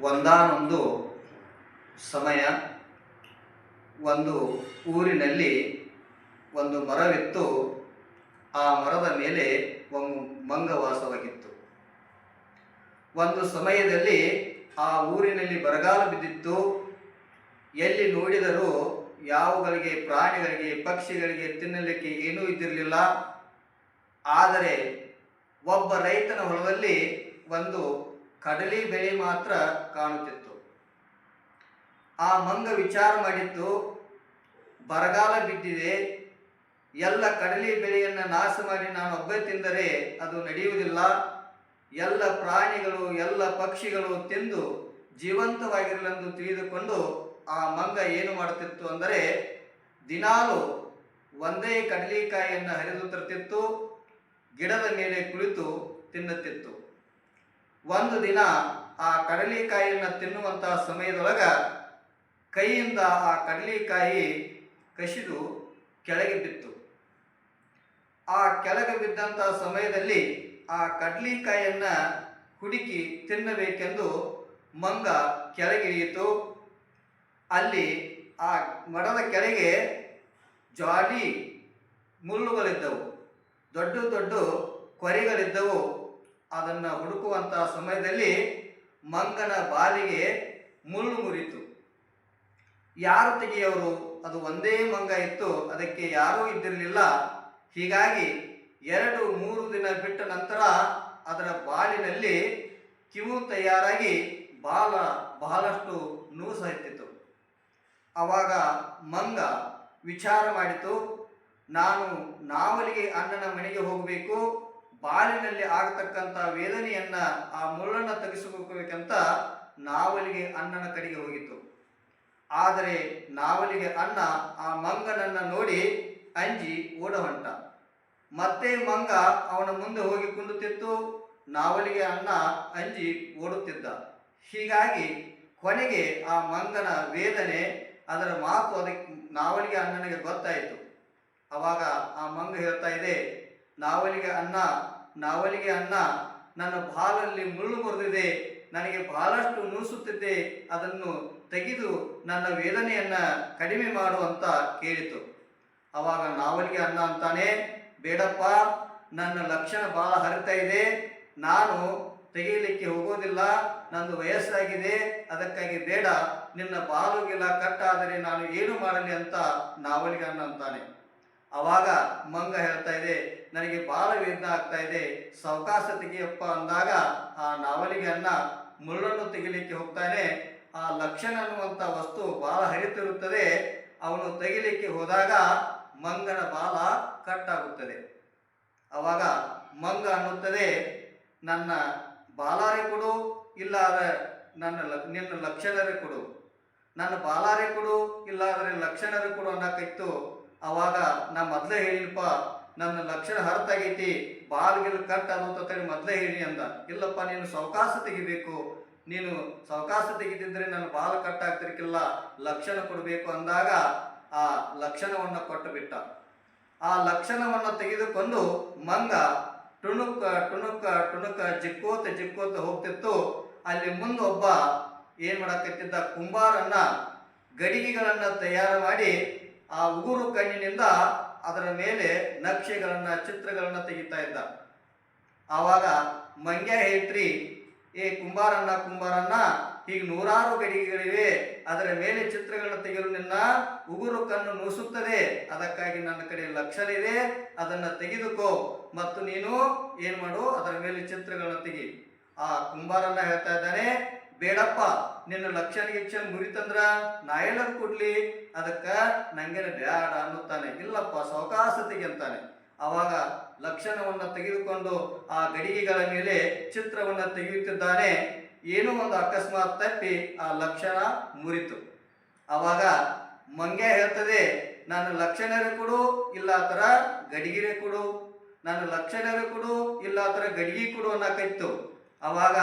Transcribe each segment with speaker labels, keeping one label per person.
Speaker 1: ಒಂದಾನೊಂದು ಸಮಯ, ಒಂದು ಊರಿನಲ್ಲಿ ಒಂದು ಮರವಿತ್ತು. ಆ ಮರದ ಮೇಲೆ ಒಂದು ಮಂಗವಾಸವಾಗಿತ್ತು. ಒಂದು ಸಮಯದಲ್ಲಿ ಆ ಊರಿನಲ್ಲಿ ಬರಗಾಲ ಬಿದ್ದಿತ್ತು. ಎಲ್ಲಿ ನೋಡಿದರೂ ಯಾವುಗಳಿಗೆ, ಪ್ರಾಣಿಗಳಿಗೆ, ಪಕ್ಷಿಗಳಿಗೆ ತಿನ್ನಲಿಕ್ಕೆ ಏನೂ ಇದ್ದಿರಲಿಲ್ಲ. ಆದರೆ ಒಬ್ಬ ರೈತನ ಹೊಲದಲ್ಲಿ ಒಂದು ಕಡಲೆ ಬೆಳೆ ಮಾತ್ರ ಕಾಣುತ್ತಿತ್ತು. ಆ ಮಂಗ ವಿಚಾರ ಮಾಡಿತ್ತು ಬರಗಾಲ ಬಿದ್ದಿದೆ, ಎಲ್ಲ ಕಡಲಿ ಬೆಳೆಯನ್ನು ನಾಶ ಮಾಡಿ ನಾನು ಒಬ್ಬ ತಿಂದರೆ ಅದು ನಡೆಯುವುದಿಲ್ಲ. ಎಲ್ಲ ಪ್ರಾಣಿಗಳು, ಎಲ್ಲ ಪಕ್ಷಿಗಳು ತಿಂದು ಜೀವಂತವಾಗಿರಲೆಂದು ತಿಳಿದುಕೊಂಡು ಆ ಮಂಗ ಏನು ಮಾಡುತ್ತಿತ್ತು ಅಂದರೆ, ದಿನಾಲು ಒಂದೇ ಕಡಲೆಕಾಯಿಯನ್ನು ಹರಿದು ತರುತ್ತಿತ್ತು ಗಿಡದ ಮೇಲೆ ಕುಳಿತು ತಿನ್ನುತ್ತಿತ್ತು. ಒಂದು ದಿನ ಆ ಕಡಲೆಕಾಯಿಯನ್ನು ತಿನ್ನುವಂತಹ ಸಮಯದೊಳಗ ಕೈಯಿಂದ ಆ ಕಡಲೆಕಾಯಿ ಕಸಿದು ಕೆಳಗೆ ಬಿತ್ತು. ಆ ಕೆಳಗೆ ಬಿದ್ದಂತಹ ಸಮಯದಲ್ಲಿ ಆ ಕಡಲಿಕಾಯಿಯನ್ನು ಹುಡುಕಿ ತಿನ್ನಬೇಕೆಂದು ಮಂಗ ಕೆಳಗಿಳಿಯಿತು ಅಲ್ಲಿ ಆ ಮಡದ ಕೆಳಗೆ ಜಾಲಿ ಮುಳ್ಳುಗಳಿದ್ದವು. ದೊಡ್ಡ ದೊಡ್ಡ ಕೊರೆಗಳಿದ್ದವು. ಅದನ್ನು ಹುಡುಕುವಂತಹ ಸಮಯದಲ್ಲಿ ಮಂಗನ ಬಾಲಿಗೆ ಮುಳ್ಳು ಮುರಿತು. ಯಾರು ತೆಗೆಯವರು? ಅದು ಒಂದೇ ಮಂಗ ಇತ್ತು, ಅದಕ್ಕೆ ಯಾರೂ ಇದ್ದಿರಲಿಲ್ಲ. ಹೀಗಾಗಿ ಎರಡು ಮೂರು ದಿನ ಬಿಟ್ಟ ನಂತರ ಅದರ ಬಾಲಿನಲ್ಲಿ ಕಿವು ತಯಾರಾಗಿ ಬಾಲ, ಬಹಳಷ್ಟು ನೂಸ ಹತ್ತಿತು ಆವಾಗ ಮಂಗ ವಿಚಾರ ಮಾಡಿತು, ನಾನು ನಾವಲಿಗೆ ಅಣ್ಣನ ಮನೆಗೆ ಹೋಗಬೇಕು ಬಾಲಿನಲ್ಲಿ ಆಗತಕ್ಕಂಥ ವೇದನೆಯನ್ನ ಆ ಮುಳ್ಳನ್ನು ತೆಗೆಸಿಕೊಳ್ಬೇಕಂತ ನಾವಲಿಗೆ ಅಣ್ಣನ ಕಡೆಗೆ ಹೋಗಿತ್ತು. ಆದರೆ ನಾವಲಿಗೆ ಅಣ್ಣ ಆ ಮಂಗನನ್ನ ನೋಡಿ ಅಂಜಿ ಓಡ ಹೊಂಟ ಮತ್ತೆ ಮಂಗ ಅವನ ಮುಂದೆ ಹೋಗಿ ಕುಂದುತ್ತಿತ್ತು ನಾವಲಿಗೆ ಅಣ್ಣ ಅಂಜಿ ಓಡುತ್ತಿದ್ದ. ಹೀಗಾಗಿ ಕೊನೆಗೆ ಆ ಮಂಗನ ವೇದನೆ ಅದರ ಮಾತು ಅದಕ್ಕೆ ನಾವಲಿಗೆ ಅಣ್ಣನಿಗೆ ಗೊತ್ತಾಯಿತು. ಅವಾಗ ಆ ಮಂಗ ಹೇಳ್ತಾ ಇದೆ ನಾವಲಿಗೆ ಅನ್ನ ನಾವಲಿಗೆ ಅನ್ನ, ನನ್ನ ಬಾಲಲ್ಲಿ ಮುಳ್ಳು ಮುರಿದಿದೆ, ನನಗೆ ಬಹಳಷ್ಟು ನುಸುತ್ತಿದೆ, ಅದನ್ನು ತೆಗೆದು ನನ್ನ ವೇದನೆಯನ್ನ ಕಡಿಮೆ ಮಾಡು ಅಂತ ಕೇಳಿತು. ಅವಾಗ ನಾವಲಿಗೆ ಅನ್ನ ಅಂತಾನೆ, ಬೇಡಪ್ಪ, ನನ್ನ ಲಕ್ಷಣ ಬಹಳ ಹರಿತಾ ಇದೆ, ನಾನು ತೆಗೆಯಲಿಕ್ಕೆ ಹೋಗೋದಿಲ್ಲ, ನಂದು ವಯಸ್ಸಾಗಿದೆ, ಅದಕ್ಕಾಗಿ ಬೇಡ, ನಿನ್ನ ಬಾಲುಗೆಲ್ಲ ಕಟ್ಟಾದರೆ ನಾನು ಏನು ಮಾಡಲಿ ಅಂತ ನಾವಲಿಗೆ ಅನ್ನ ಅಂತಾನೆ. ಅವಾಗ ಮಂಗ ಹೇಳ್ತಾ ಇದೆ ನನಗೆ ಬಾಲ ವೇದನೆ ಆಗ್ತಾ ಇದೆ. ಸಾವಕಾಶ ತೆಗಿಯಪ್ಪ ಅಂದಾಗ ಆ ನಾವಲಿಗೆ ಅನ್ನ, ಮುಳ್ಳನ್ನು ತೆಗಿಲಿಕ್ಕೆ ಹೋಗ್ತಾನೆ. ಆ ಲಕ್ಷಣ ಅನ್ನುವಂಥ ವಸ್ತು ಬಾಲ ಹರಿತಿರುತ್ತದೆ. ಅವನು ತೆಗಿಲಿಕ್ಕೆ ಹೋದಾಗ ಮಂಗನ ಬಾಲ ಕಟ್ಟಾಗುತ್ತದೆ. ಅವಾಗ ಮಂಗ ಅನ್ನುತ್ತದೆ, ನನ್ನ ಬಾಲಾರೆ ಕೊಡು, ಇಲ್ಲಾದ್ರೆ ನನ್ನ ನಿನ್ನ ಲಕ್ಷಣರೇ ಕೊಡು. ನನ್ನ ಬಾಲಾರೆ ಕೊಡು, ಇಲ್ಲಾದರೆ ಲಕ್ಷಣರೇ ಕೊಡು ಅನ್ನಕ್ಕಿತ್ತು ಅವಾಗ ನಾ ಮೊದಲೇ ಹೇಳಿನಪ್ಪ ನನ್ನ ಲಕ್ಷಣ ಹರತಾಗೈತಿ, ಬಾಲ್ಗಿಲ್ ಕಟ್ ಅನ್ನೋತೇಳಿ ಮೊದಲೇ ಹೇಳಿ ಅಂದ. ಇಲ್ಲಪ್ಪ, ನೀನು ಸಾವಕಾಶ ತೆಗಿಬೇಕು. ನೀನು ಸಾವಕಾಶ ತೆಗಿತಿದ್ರೆ ನನ್ನ ಬಾಲ್ ಕಟ್ ಆಗ್ತಿರ್ಕಿಲ್ಲ, ಲಕ್ಷಣ ಕೊಡಬೇಕು ಅಂದಾಗ ಆ ಲಕ್ಷಣವನ್ನು ಕೊಟ್ಟು ಬಿಟ್ಟ ಆ ಲಕ್ಷಣವನ್ನು ತೆಗೆದುಕೊಂಡು ಮಂಗ ಟುಣುಕ ಟುಣುಕ ಟುಣುಕ ಜಿಕ್ಕೋತ ಜಿಕ್ಕೋತ ಹೋಗ್ತಿತ್ತು. ಅಲ್ಲಿ ಮುಂದೆ ಒಬ್ಬ ಏನ್ ಮಾಡಕತ್ತಿದ್ದ? ಕುಂಬಾರನ್ನ, ಗಡಿಗೆಗಳನ್ನ ತಯಾರು ಮಾಡಿ ಆ ಉಗುರು ಕಣ್ಣಿನಿಂದ ಅದರ ಮೇಲೆ ನಕ್ಷೆಗಳನ್ನ, ಚಿತ್ರಗಳನ್ನ ತೆಗಿತಾ ಇದ್ದ. ಆವಾಗ ಮಂಗ್ಯ ಹೇಳ್ತ್ರಿ, ಏ ಕುಂಬಾರನ್ನ ಕುಂಬಾರನ್ನ ಹೀಗೆ ನೂರಾರು ಗಡಿಗೆಗಳಿವೆ ಅದರ ಮೇಲೆ ಚಿತ್ರಗಳನ್ನ ತೆಗೆಯಲು ನಿನ್ನ ಉಗುರು ಕಣ್ಣು ನೂಸುತ್ತದೆ ಅದಕ್ಕಾಗಿ ನನ್ನ ಕಡೆ ಲಕ್ಷಲಿದೆ ಅದನ್ನ ತೆಗೆದುಕೋ. ಮತ್ತು ನೀನು ಏನ್ ಮಾಡು, ಅದರ ಮೇಲೆ ಚಿತ್ರಗಳನ್ನ ತೆಗಿ. ಆ ಕುಂಬಾರನ್ನ ಹೇಳ್ತಾ ಇದ್ದಾನೆ ಬೇಡಪ್ಪ, ನಿನ್ನ ಲಕ್ಷಣ ಗಿಕ್ಷಣ ಮುರಿತಂದ್ರ ನಾ ಎಲ್ಲರೂ ಕೊಡ್ಲಿ? ಅದಕ್ಕ ನಂಗೇನ ಬೇಡ ಅನ್ನುತ್ತಾನೆ. ಇಲ್ಲಪ್ಪ ಸಾವಕಾಶ ಅಂತಾನೆ. ಅವಾಗ ಲಕ್ಷಣವನ್ನು ತೆಗೆದುಕೊಂಡು ಆ ಗಡಿಗೆಗಳ ಮೇಲೆ ಚಿತ್ರವನ್ನು ತೆಗೆಯುತ್ತಿದ್ದಾನೆ. ಏನೋ ಒಂದು ಅಕಸ್ಮಾತ್ ತಪ್ಪಿ ಆ ಲಕ್ಷಣ ಮುರಿತು. ಅವಾಗ ಮಂಗೆ ಹೇಳ್ತದೆ ನಾನು ಲಕ್ಷಣರೇ ಕೊಡು ಇಲ್ಲ ಆ ಥರ ಗಡಿಗೆರೆ ಕೊಡು. ನಾನು ಲಕ್ಷಣರೇ ಕೊಡು ಇಲ್ಲ ಆ ಥರ ಗಡಿಗೆ ಕೊಡು ಅನ್ನಕೈತು ಅವಾಗ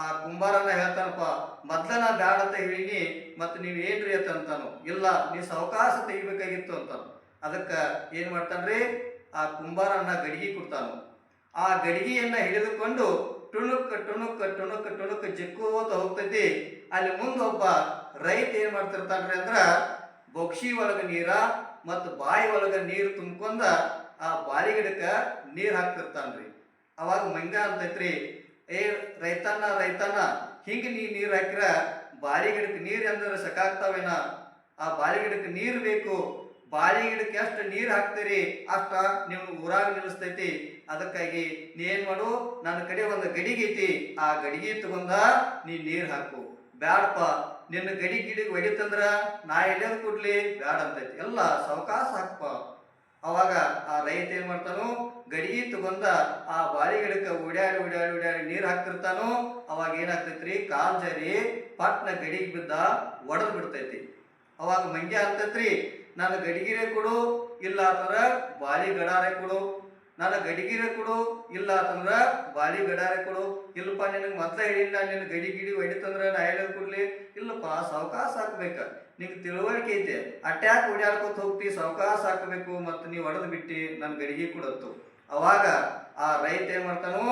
Speaker 1: ಆ ಕುಂಬಾರನ ಹೇಳ್ತಾನಪ್ಪ ಮೊದ್ಲ ನಾ ಬ್ಯಾಡ ಅಂತ ಹೇಳಿ ಮತ್ತೆ ನೀವು ಏನ್ರಿ ಅಂತ ಅಂತಾನು. ಇಲ್ಲ, ನೀ ಸಾವಕಾಶ ತೆಗಿಬೇಕಾಗಿತ್ತು ಅಂತಾನು. ಅದಕ್ಕೆ ಏನು ಮಾಡ್ತಾನ್ರಿ? ಆ ಕುಂಬಾರನ್ನ ಗಡಿಗೆ ಕೊಡ್ತಾನು. ಆ ಗಡಿಗೆಯನ್ನ ಹಿಡಿದುಕೊಂಡು ಟುಣುಕ್ ಟುಣುಕ್ ಟುಣುಕ್ ಟುಣುಕ್ ಜಿಕ್ಕೋತ ಹೋಗ್ತೈತಿ. ಅಲ್ಲಿ ಮುಂದೆ ಒಬ್ಬ ರೈತ ಏನು ಮಾಡ್ತಿರ್ತಾನ್ರಿ ಅಂದ್ರ ಬೊಕ್ಷಿ ಒಳಗೆ ನೀರ ಮತ್ತು ಬಾಯಿ ಒಳಗೆ ನೀರು ತುಂಬ್ಕೊಂಡ ಆ ಬಾಲಿ ಗಿಡಕ್ಕೆ ನೀರು ಹಾಕ್ತಿರ್ತಾನ್ರಿ. ಅವಾಗ ಮಂಗ ಅಂತೈತ್ರಿ ಏ ರೈತನ ರೈತನ ಹಿಂಗ ನೀ ನೀರ್ ಹಾಕಿರ ಬಾಳಿ ಗಿಡಕ್ಕೆ ನೀರ್ ಅಂದ್ರೆ ಸಕಾಗ್ತಾವೇನ? ಆ ಬಾಳಿ ಗಿಡಕ್ಕೆ ನೀರ್ ಬೇಕು, ಬಾಳಿ ಗಿಡಕ್ಕೆ ಎಷ್ಟು ನೀರ್ ಹಾಕ್ತೀರಿ, ಅಷ್ಟ ನಿಮ್ ಊರಾಗ ನಿಲ್ಲಿಸ್ತೈತಿ ಅದಕ್ಕಾಗಿ ನೀ ಏನ್ ಮಾಡು, ನನ್ನ ಕಡೆ ಒಂದು ಗಡಿಗೆ ಐತಿ ಆ ಗಡಿಗೆ ತಗೊಂಡ ನೀ ನೀರ್ ಹಾಕು. ಬ್ಯಾಡಪ್ಪ, ನಿನ್ನ ಗಡಿ ಗಿಡಿಗೆ ಒಡಿತಂದ್ರ ನಾ ಎಲ್ಲೇದು ಕೊಡ್ಲಿ ಬ್ಯಾಡ ಅಂತೈತಿ ಎಲ್ಲ ಸಾವಕಾಶ ಹಾಕಪ್ಪ ಅವಾಗ ಆ ರೈತ ಏನ್ ಮಾಡ್ತಾನು ಗಡಿಗೆ ತಗೊಂಡ ಆ ಬಾಳಿ ಗಿಡಕ್ಕೆ ಓಡ್ಯಾಡಿ ಓಡ್ಯಾಡಿ ಓಡ್ಯಾಡಿ ನೀರು ಹಾಕ್ತಿರ್ತಾನೋ, ಅವಾಗ ಏನಾಗ್ತೈತ್ರಿ? ಕಾಲ್ ಜಾರಿ ಪಟ್ನ ಗಡಿಗೆ ಬಿದ್ದ ಒಡೆದು ಬಿಡ್ತೈತಿ. ಅವಾಗ ಮಂಗ್ಯ ಅಂತೈತ್ರಿ ನನ್ನ ಗಡಿಗಿರೆ ಕೊಡು, ಇಲ್ಲ ಅಂದ್ರ ಬಾಳಿ ಗಡಾರೆ ಕೊಡು. ನನ್ನ ಗಡಿಗಿರೆ ಕೊಡು, ಇಲ್ಲ ಅಂತಂದ್ರ ಬಾಳಿ ಗಡಾರೆ ಕೊಡು. ಇಲ್ಲಪ್ಪ, ನಿನಗೆ ಮತ್ತೆ ಹೇಳಿಲ್ಲ ನಿನ್ನ ಗಡಿ ಗಿಡಿ ನಾ ಹೇಳೋದು ಕೊಡ್ಲಿ. ಇಲ್ಲಪ್ಪ ಸಾವಕಾಶ ಹಾಕ್ಬೇಕ. ನಿಂಗೆ ತಿಳುವಳಿಕೆ ಐತೆ. ಅಟ್ಯಾಕ್ ಓಡಾಡ್ಕೊತ ಹೋಗ್ತಿ ಸಾವಕಾಶ ಹಾಕಬೇಕು ಮತ್ತು ನೀವು ಹೊಡೆದು ಬಿಟ್ಟಿ ನನ್ನ ಗಡಿಗೆ ಕೊಡತ್ತು ಅವಾಗ ಆ ರೈತ ಏನ್ ಮಾಡ್ತಾನು,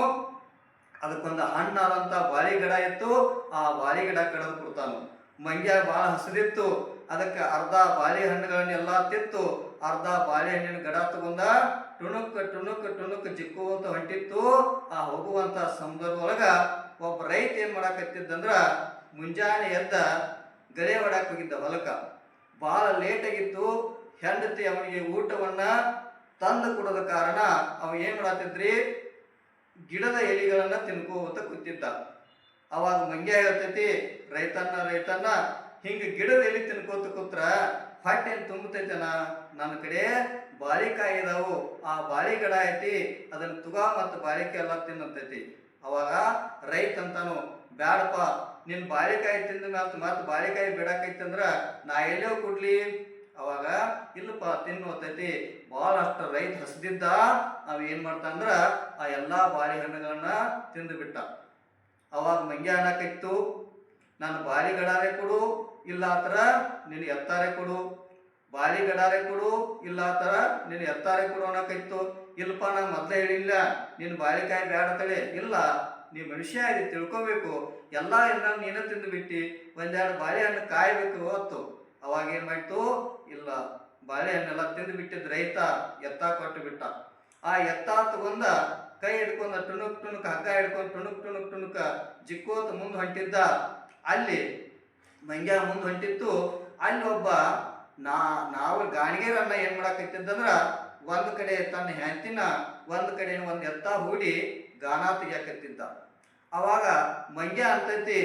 Speaker 1: ಅದಕ್ಕೊಂದು ಹಣ್ಣಾದಂತ ಬಾಳಿ ಗಿಡ ಇತ್ತು ಆ ಬಾಳಿ ಗಿಡ ಕಡಿದು ಕೊಡ್ತಾನು. ಮಂಗ್ಯ ಭಾಳ ಹಸಿರಿತ್ತು ಅದಕ್ಕೆ ಅರ್ಧ ಬಾಳೆಹಣ್ಣುಗಳನ್ನೆಲ್ಲ ತಿತ್ತು, ಅರ್ಧ ಬಾಳೆಹಣ್ಣಿನ ಗಡ ತಗೊಂಡ ಟುಣುಕ್ ಟುಣುಕ್ ಟುಣುಕ್ ಜಿಕ್ಕುವಂತ ಹೊಂಟಿತ್ತು. ಆ ಹೋಗುವಂತ ಸಂದರ್ಭದೊಳಗ ಒಬ್ಬ ರೈತ ಏನ್ ಮಾಡಾಕತ್ತಿದ್ದಂದ್ರ, ಮುಂಜಾನೆ ಎದ್ದ ಗಳೆ ಹೊಡಕ್ ಹೋಗಿದ್ದ ಹೊಲಕ ಬಹಳ ಲೇಟ್ ಆಗಿತ್ತು, ಹೆಂಡತಿ ಅವನಿಗೆ ಊಟವನ್ನ ತಂದು ಕೊಡೋದ ಕಾರಣ ಅವ ಏನು ಮಾಡತ್ತಿದ್ರಿ ಗಿಡದ ಎಲಿಗಳನ್ನ ತಿನ್ಕೋತ ಕೂತಿದ್ದ. ಅವಾಗ ಮಂಗ್ಯ ಹೇಳ್ತೈತಿ, ರೈತನ್ನ ರೈತನ್ನ, ಹಿಂಗ ಗಿಡದ ಎಲಿ ತಿನ್ಕೋತ ಕೂತ್ರ ಹೊಟ್ಟೆ ತುಂಬತೈತನ? ನನ್ನ ಕಡೆ ಬಾಳಿಕಾಯಿ ಇದಾವು. ಆ ಬಾಳೆ ಗಿಡ ಐತಿ, ಅದನ್ನ ತುಗ ಮತ್ತು ಬಾಳಿಕಾಯಿ ಎಲ್ಲ ತಿನ್ನತೈತಿ ಅವಾಗ ರೈತ ಅಂತಾನು, ಬ್ಯಾಡಪ್ಪ, ನಿನ್ ಬಾಳೆಕಾಯಿ ತಿಂದ ಮತ್ತೆ ಮತ್ತೆ ಬಾಳಿಕಾಯಿ ಬಿಡಾಕೈತಿ ಅಂದ್ರ ನಾ ಎಲ್ಲೋ ಕೊಡ್ಲಿ. ಅವಾಗ, ಇಲ್ಲಪ್ಪ ತಿನ್ನೋತೈತಿ ಬಹಳಷ್ಟು ರೈತ ಹಸ್ದಿದ್ದ ಅವ ಏನ್ ಮಾಡ್ತಾನಂದ್ರ ಆ ಎಲ್ಲಾ ಬಾಳೆಹಣ್ಣುಗಳನ್ನ ತಿಂದು ಬಿಟ್ಟ. ಅವಾಗ ಮಂಗ್ಯ ಅನ್ನಕ್ಕಿತ್ತು ನಾನು ಬಾರಿ ಗಡಾರೆ ಕೊಡು, ಇಲ್ಲ ಆತರ ನಿನ್ ಎತ್ತಾರೆ ಕೊಡು. ಬಾಳೆ ಗಡಾರೆ ಕೊಡು, ಇಲ್ಲ ಆತರ ನಿನ್ ಎತ್ತಾರೆ ಕೊಡು ಅನ್ನಕ್ಕಿತ್ತು ಇಲ್ಲಪ್ಪ, ನಾ ಮೊದ್ಲೇ ಹೇಳಿಲ್ಲ ನಿನ್ ಬಾಳಿಕಾಯಿ ಬೇಡ ತಳೆ ಇಲ್ಲ, ನೀ ಮನುಷ್ಯ ಇದೆ ತಿಳ್ಕೊಬೇಕು. ಎಲ್ಲಾ ಎಲ್ಲ ನೀನ ತಿಂದು ಬಿಟ್ಟಿ. ಒಂದೆರಡು ಬಾಳೆಹಣ್ಣು ಕಾಯ್ಬೇಕು ಹೊತ್ತು. ಅವಾಗ ಏನ್ ಮಾಡ್ತು? ಇಲ್ಲ. ಬಾಳೆಹಣ್ಣೆಲ್ಲ ತಿಂದು ಬಿಟ್ಟಿದ್ದ ರೈತ ಎತ್ತ ಕೊಟ್ಟು ಬಿಟ್ಟ. ಆ ಎತ್ತ ತಗೊಂಡ ಕೈ ಹಿಡ್ಕೊಂಡ ಟುಣುಕ್ ಟುಣುಕ್, ಹಗ್ಗ ಹಿಡ್ಕೊಂಡು ಟುಣುಕ್ ಟುಣುಕ್ ಟುಣುಕ ಜಿಕ್ಕೋತ ಮುಂದೆ ಹೊಂಟಿದ್ದ. ಅಲ್ಲಿ ಮಂಗ್ಯ ಮುಂದೆ ಹೊಂಟಿತ್ತು. ಅಲ್ಲಿ ಒಬ್ಬ ನಾ, ನಾವು ಗಾಣಿಗೆರನ್ನ ಏನ್ ಮಾಡಾಕತ್ತಿದ್ದಂದ್ರ ಒಂದ್ ಕಡೆ ತನ್ನ ಹೆಂಡತಿನ, ಒಂದ್ ಕಡೆ ಒಂದ್ ಎತ್ತ ಹೂಡಿ ಗಾನ ತೆಗಿಯಾಕತ್ತಿದ್ದ. ಅವಾಗ ಮಂಗ್ಯ ಅಂತೈತಿ,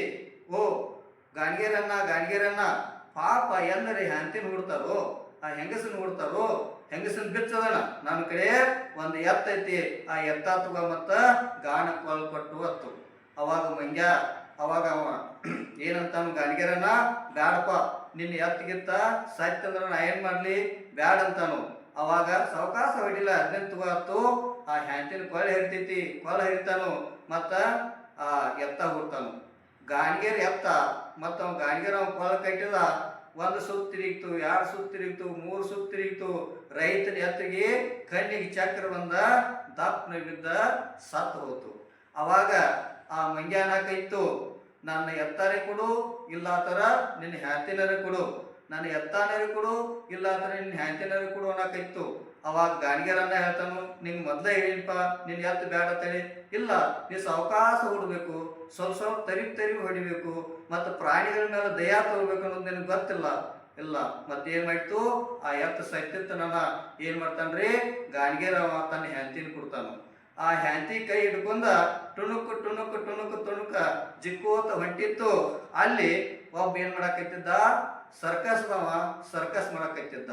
Speaker 1: ಓ ಗಾಣಿಗೆರನ್ನ ಗಾಣಿಗೆರನ್ನ ಪಾಪ ಎಲ್ಲರಿ ಹೆಂಡತಿನ ಹುಡ್ತಾರೋ ಆ ಹೆಂಗಸನ್ ಹುಡ್ತಾರೋ ಹೆಂಗಸನ್ ಬಿಚ್ಚದನ ನನ್ನ ಕಡೆ ಒಂದು ಎತ್ತೈತಿ ಆ ಎತ್ತ ತಗ ಮತ್ತ ಗಾಣ ಕೊಲ್ ಕೊಟ್ಟು ಹತ್ತು. ಅವಾಗ ಮಂಗ್ಯ, ಅವಾಗ ಅವ, ಏನಂತಾನು ಗಾಣಿಗೆರನ, ಬ್ಯಾಡಪ್ಪ, ನಿನ್ನ ಎತ್ತಗಿತ್ತ ಸತ್ತಂದ್ರ ನಾ ಏನ್ ಮಾಡ್ಲಿ? ಬ್ಯಾಡ ಅಂತಾನು. ಅವಾಗ ಸಾವಕಾಶ ಹೊಡಿಲ್ಲ ಹದಿನೆಂಟು ತಗೋತು ಆ ಹ್ಯಾಂತಿನ ಕೊಲ್ ಹರಿತೈತಿ ಕೊಳ ಹರಿತಾನು ಮತ್ತ ಆ ಎತ್ತ ಹುಡ್ತಾನು. ಗಾಣಿಗೆರ್ ಎತ್ತ. ಮತ್ತ ಅವ್ ಗಾಣಿಗೆರ ಅವ ಕೊಳ ಕಟ್ಟಿದ. ಒಂದು ಸುತ್ತು ತಿರುಗಿತು, ಎರಡು ಸುತ್ತು ತಿರುಗಿತು, ಮೂರು ಸುತ್ತು ತಿರುಗಿತು. ರೈತನ ಎತ್ತಿಗೆ ಕಣ್ಣಿಗೆ ಚಕ್ರ ಬಂದ ದಪ್ಪನ ಬಿದ್ದ, ಸತ್ತು ಹೋತು. ಅವಾಗ ಆ ಮಂಗ್ಯಾನಕೈತು ನನ್ನ ಎತ್ತಾರೆ ಕೊಡು ಇಲ್ಲ ಥರ ನಿನ್ನ ಹ್ಯಾತಿನರ ಕೊಡು. ನನ್ನ ಎತ್ತಾನರು ಕೊಡು ಇಲ್ಲ ತರ ನಿನ್ನ ಹ್ಯಾತಿನರು ಕೊಡು ಅನ್ನಕೈತು ಅವಾಗ ಗಾಣಿಗೆರನ್ನ ಹೇಳ್ತಾನು ನಿಂಗೆ ಮೊದಲೇ ಹೇಳಿನಪ್ಪ, ನಿನ್ನ ಎತ್ತು ಬೇಡ ತಳಿ ಇಲ್ಲ ನೀವು ಸಾವಕಾಶ ಹೊಡಬೇಕು, ಸ್ವಲ್ಪ ಸ್ವಲ್ಪ ತರಿಬ್ ತರಿ ಹೊಡಿಬೇಕು, ಮತ್ತು ಪ್ರಾಣಿಗಳ ಮೇಲೆ ದಯಾ ತಗೋಬೇಕು ಅನ್ನೋದು ನಿನಗೆ ಗೊತ್ತಿಲ್ಲ? ಇಲ್ಲ, ಮತ್ತೇನ್ ಮಾಡ್ತು? ಆ ಎತ್ತ ಸತ್ತಿತ್ತು ನನ್ನ ಏನ್ ಮಾಡ್ತಾನ್ರಿ? ಗಾಣಿಗೆರವ ತನ್ನ ಹೆಂಡತಿನ ಕೊಡ್ತಾನು. ಆ ಹೆಂಡತಿ ಕೈ ಹಿಡ್ಕೊಂಡ ಟುಣುಕು ಟುಣುಕು ಟುಣುಕು ತುಣುಕ ಜಿಕ್ಕೋತ ಹೊಂಟಿತ್ತು. ಅಲ್ಲಿ ಒಬ್ಬ ಏನ್ ಮಾಡಾಕತ್ತಿದ್ದ? ಸರ್ಕಸ್ದವ ಸರ್ಕಸ್ ಮಾಡಾಕತ್ತಿದ್ದ.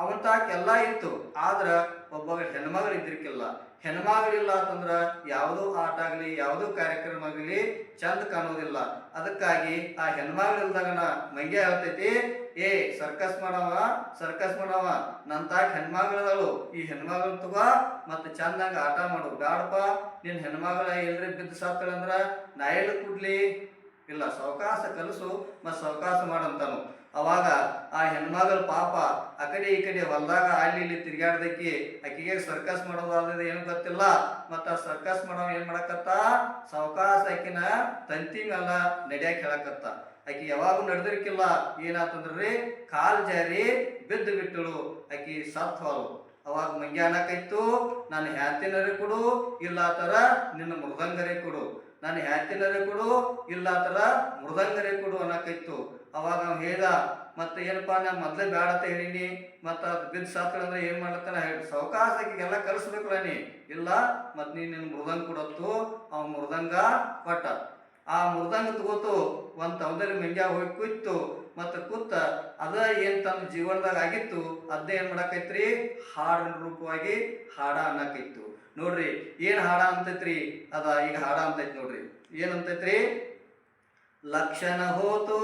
Speaker 1: ಅವನ್ ತಾಕ ಎಲ್ಲ ಇತ್ತು, ಆದ್ರ ಒಬ್ಬ ಹೆಣ್ಮಗಳು ಇದ್ರಿಕಿಲ್ಲ ಹೆಣ್ಮಗಳಿಲ್ಲ ಅಂತಂದ್ರ ಯಾವುದೋ ಆಟ ಆಗಲಿ ಯಾವುದೋ ಕಾರ್ಯಕ್ರಮ ಆಗಲಿ ಚಂದ ಕಾಣೋದಿಲ್ಲ. ಅದಕ್ಕಾಗಿ ಆ ಹೆಣ್ಮಗಳಿಲ್ದಾಗನ ಮಂಗೆ ಹೇಳ್ತೈತಿ, ಏ, ಸರ್ಕಸ್ ಮಾಡವ ಸರ್ಕಸ್ ಮಾಡವ ನನ್ನ ತಾಕ ಹೆಣ್ಮಗಳದಳು ಈ ಹೆಣ್ಮಗಳು ತಗೋ ಮತ್ತೆ ಚಂದಾಗ ಆಟ ಮಾಡು, ಬ್ಯಾಡಪ್ಪ, ನಿನ್ ಹೆಣ್ಮಗಳ ಎಲ್ರಿ ಬಿದ್ದು ಸಾತ್ತಳಂದ್ರ ನಾ ಎಲ್ಲಿ ಕುಡ್ಲಿ? ಇಲ್ಲ ಸಾವಕಾಶ ಕಲಸು ಮತ್ ಸಾವಕಾಶ ಮಾಡಂತಾನು. ಅವಾಗ ಆ ಹೆಣ್ಮಗಳ ಪಾಪ ಆ ಕಡೆ ಈ ಕಡೆ ಹೊಲ್ದಾಗ ಅಲ್ಲಿ ಇಲ್ಲಿ ತಿರ್ಗಾಡ್ದಕ್ಕಿ ಆಕಿಗೆ ಸರ್ಕಸ್ ಮಾಡೋದಾದ್ರೆ ಏನು ಗೊತ್ತಿಲ್ಲ. ಮತ್ತ ಸರ್ಕಸ್ ಮಾಡೋ ಏನ್ ಮಾಡಕತ್ತ? ಸಾವಕಾಶ ಆಕಿನ ತಂತಿ ಮೇಲ ನಡ್ಯಾಕ ಹೇಳಕತ್ತ. ಆಕಿ ಯಾವಾಗೂ ನಡೆದಿರ್ಕಿಲ್ಲ. ಏನಾತಂದ್ರಿ? ಕಾಲ್ ಜಾರಿ ಬಿದ್ದು ಬಿಟ್ಟಳು ಆಕಿ ಸತ್ ಹೋಲು ಅವಾಗ ಮಂಗ್ಯ ಅನ್ನಕೈತು ನಾನು ಹ್ಯಾತಿನರಿ ಕೊಡು ಇಲ್ಲ ತರ ನಿನ್ನ ಮೃದಂಗರಿ ಕೊಡು. ನಾನು ಹ್ಯಾತಿನರೇ ಕೊಡು, ಇಲ್ಲ ತರ ಮೃದಂಗರೇ ಕೊಡು ಅನ್ನಕೈತು. ಅವಾಗ ಅವ್ನು ಹೇಳ, ಮತ್ತೆ ಏನಪ್ಪಾ ನಾ ಮೊದಲೇ ಬೇಡ ಅಂತ ಹೇಳಿನಿ, ಮತ್ತೆ ಅದು ಬಿದ್ದು ಸಾತ್ಗಳಂದ್ರೆ ಏನು ಮಾಡತ್ತಾನ ಹೇಳಿ. ಸಾವಕಾಶಕ್ಕೆಲ್ಲ ಕಲಿಸ್ಬೇಕು ನೀ ಇಲ್ಲ ಮತ್ ನೀನು ನಿನ್ನ ಮೃದಂಗ ಕೊಡತ್ತು. ಅವ ಮೃದಂಗ ಕೊಟ್ಟ. ಆ ಮೃದಂಗ ತಗೋತು, ಒಂದು ತವದಲ್ಲಿ ಮಂಗ್ಯ ಹೋಗಿ ಕೂತು ಮತ್ತ ಕೂತ ಅದ ಏನು ತಮ್ಮ ಜೀವನದಾಗ ಆಗಿತ್ತು ಅದ ಏನ್ ಮಾಡಾಕೈತ್ರಿ? ಹಾಡಿನ ರೂಪವಾಗಿ ಹಾಡ ಅನ್ನಕೈತು ನೋಡ್ರಿ, ಏನ್ ಹಾಡ ಅಂತೈತ್ರಿ? ಅದ ಈಗ ಹಾಡ ಅಂತೈತಿ ನೋಡ್ರಿ. ಏನಂತೈತ್ರಿ ಲಕ್ಷಣ ಹೋತು,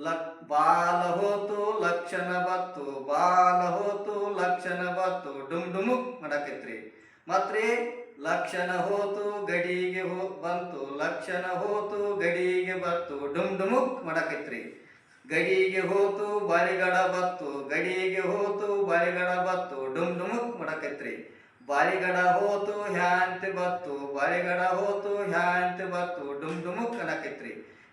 Speaker 1: ಲಕ್, ಬಾಲ ಹೋತು, ಲಕ್ಷಣ ಬತ್ತು, ಬಾಲ ಹೋತು, ಲಕ್ಷಣ ಬತ್ತು ಡುಮ್ ಡುಮುಕ್ ಮಾಡಕೈತ್ರಿ. ಮತ್ರಿ, ಲಕ್ಷಣ ಹೋತು, ಗಡಿಗೆ ಹೋ, ಬಂತು, ಲಕ್ಷಣ ಹೋತು, ಗಡಿಗೆ ಬತ್ತು ಡುಮ್ ಡುಮುಕ್ ಮಾಡಕೈತ್ರಿ. ಗಡಿಗೆ ಹೋತು, ಬಾರಿಗಡ ಬತ್ತು. ಗಡಿಗೆ ಹೋತು, ಬಾರಿಗಡ ಬತ್ತು. ಡುಮ್ ಡುಮುಕ್ ಮಾಡಕೈತ್ರಿ. ಬಾರಿಗಡ ಹೋತು, ಹ್ಯಾಂತಿ ಬತ್ತು. ಬಾರಿಗಡ ಹೋತು, ಹ್ಯಾಂತಿ ಬತ್ತು. ಡುಮ್ ಡುಮುಕ್ ಅನ್ನಕೈತ್ರಿ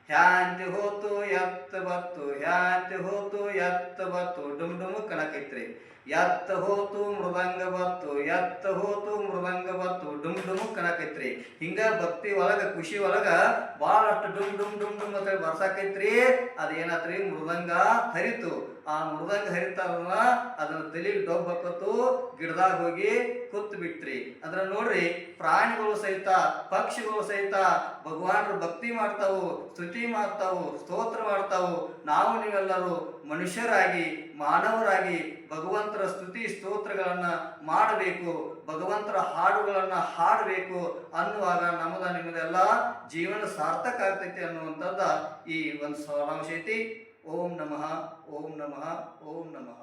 Speaker 1: ಹ್ಯಾಂತಿ ಹೋತು, ಎತ್ತ ಬತ್ತು. ಹ್ಯಾಂತಿ ಹೋತು, ಎತ್ತ ಬತ್ತು. ಡುಮ್ ಡುಮುಕ್ ಅನ್ನಕೈತ್ರಿ ಎತ್ತ ಹೋತು ಮೃದಂಗ ಬತ್ತು, ಎತ್ತ ಹೋತು ಮೃದಂಗ ಬತ್ತು, ಡುಮ್ ಡುಮ್ ಕನಕೈತ್ರಿ ಹಿಂಗ ಭಕ್ತಿ ಒಳಗ, ಖುಷಿ ಒಳಗ ಬಹಳಷ್ಟು ಡುಮ್ ಡುಮ್ ಡುಮ್ ಡುಮ್ ಅಂತ ಬರ್ಸಾಕೈತ್ರಿ. ಅದೇನಾತ್ರಿ? ಮೃದಂಗ ಹರಿತು. ಆ ಮೃದಂಗ ಹರಿತಾರಲ್ಲ, ಅದನ್ನ ತಲಿ ಡೊಬ್ಬ ಹಾಕತ್ತು, ಗಿಡದಾಗ ಹೋಗಿ ಕುತ್ತು ಬಿಟ್ರಿ. ಅಂದ್ರ ನೋಡ್ರಿ, ಪ್ರಾಣಿಗಳು ಸಹಿತ, ಪಕ್ಷಿಗಳು ಸಹಿತ ಭಗವಾನರು ಭಕ್ತಿ ಮಾಡ್ತಾವು, ಸ್ತುತಿ ಮಾಡ್ತಾವು, ಸ್ತೋತ್ರ ಮಾಡ್ತಾವು. ನಾವು ನೀವೆಲ್ಲರೂ ಮನುಷ್ಯರಾಗಿ, ಮಾನವರಾಗಿ ಭಗವಂತರ ಸ್ತುತಿ ಸ್ತೋತ್ರಗಳನ್ನ ಮಾಡಬೇಕು, ಭಗವಂತರ ಹಾಡುಗಳನ್ನ ಹಾಡಬೇಕು ಅನ್ನುವಾಗ ನಮ್ಮದ ನಿಮ್ಮದೆಲ್ಲ ಜೀವನ ಸಾರ್ಥಕ ಆಗ್ತೈತಿ ಅನ್ನುವಂಥದ್ದು ಈ ಒಂದು ಸಾರಾಂಶ ಐತಿ. ಓಂ ನಮಃ ಓಂ ನಮಃ ಓಂ ನಮಃ.